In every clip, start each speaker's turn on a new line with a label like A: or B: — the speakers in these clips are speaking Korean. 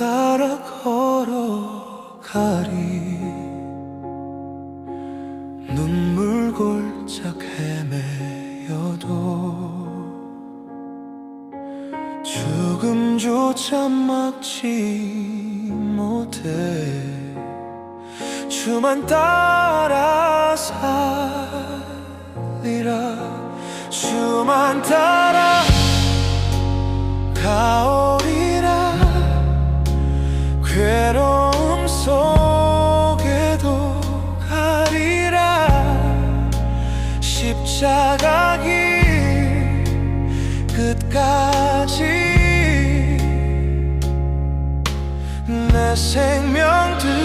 A: 따라 걸어가리. 눈물 골짝 헤매여도 죽음조차 막지 못해. 주만 따라 살리라. 주만 따라 속에도 가리라. 십자가 길 끝까지 내 생명 드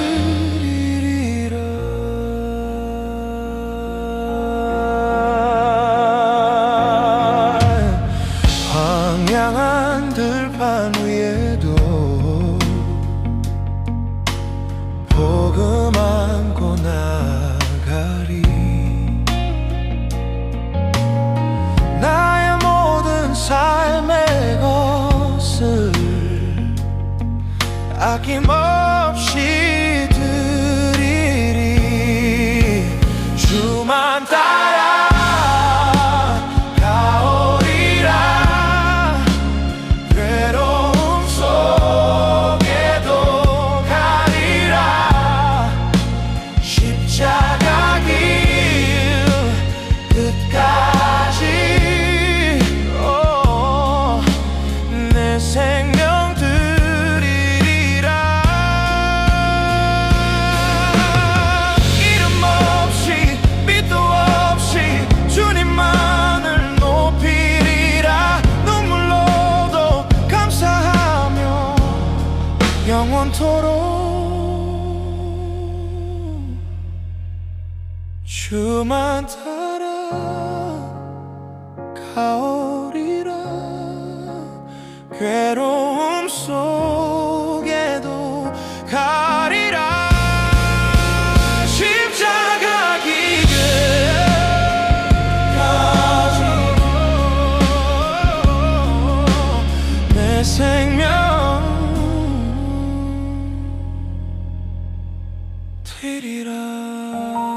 A: I came over. 영원토록 주만 따라 가오리라. 괴로움 속에도 가리라. 십자가 기근까지 내 생 되리라.